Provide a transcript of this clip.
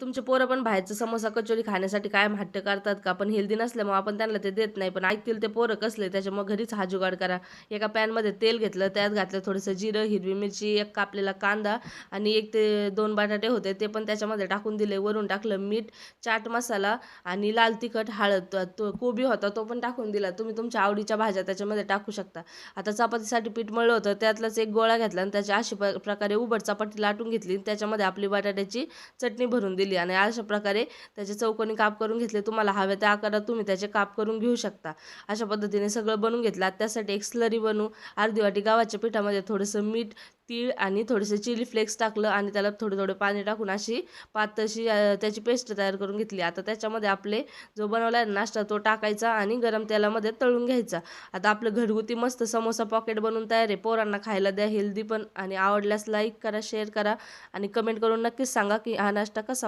तुमचे पोरं पण बाहेरचं समोसा कचोरी खाण्यासाठी कायम हट्ट करतात का? पण हेल्दी नसल्यामुळे आपण त्यांना ते देत नाही. पण ऐकतील ते पोरं कसले त्याच्यामुळे घरीच हा जुगाड करा. एका पॅनमध्ये तेल घेतलं त्यात घातलं थोडंसं जिरं हिरवी मिरची एक कापलेला कांदा आणि एक ते दोन बटाटे होते ते पण त्याच्यामध्ये टाकून दिले. वरून टाकलं मीठ चाट मसाला आणि लाल तिखट हळद. तो- कोबी होता तो पण टाकून दिला. तुम्ही तुमच्या आवडीच्या भाज्या त्याच्यामध्ये टाकू शकता. आता चपातीसाठी पीठ मळलं होतं त्यातलाच एक गोळा घेतला आणि त्याची अशी प्रकारे उबड चपाती लाटून घेतली त्याच्यामध्ये आपली बटाट्याची चटणी भरून दिली. आणि अशा प्रकारे त्याचे चौकोनी काप करून घेतले. तुम्हाला हव्या त्या आकारात तुम्ही त्याचे काप करून घेऊ शकता. अशा पद्धतीने सगळं बनवून घेतलं. त्यासाठी एक स्लरी बनवू. अर्धी वाटी गव्हाच्या पिठामध्ये थोडंसं मीठ तीळ आणि थोडेसे चिली फ्लेक्स टाकलं आणि त्याला थोडं थोडं पाणी टाकून अशी पातळशी त्याची पेस्ट तयार करून घेतली. आता त्याच्यामध्ये आपले जो बनवला आहे नाश्ता तो टाकायचा आणि गरम तेलामध्ये तळून घ्यायचा. आता आपलं घरगुती मस्त समोसा पॉकेट बनवून तयार आहे. पोरांना खायला द्या हेल्दी पण. आणि आवडल्यास लाईक करा शेअर करा आणि कमेंट करून नक्कीच सांगा की हा नाश्ता कसा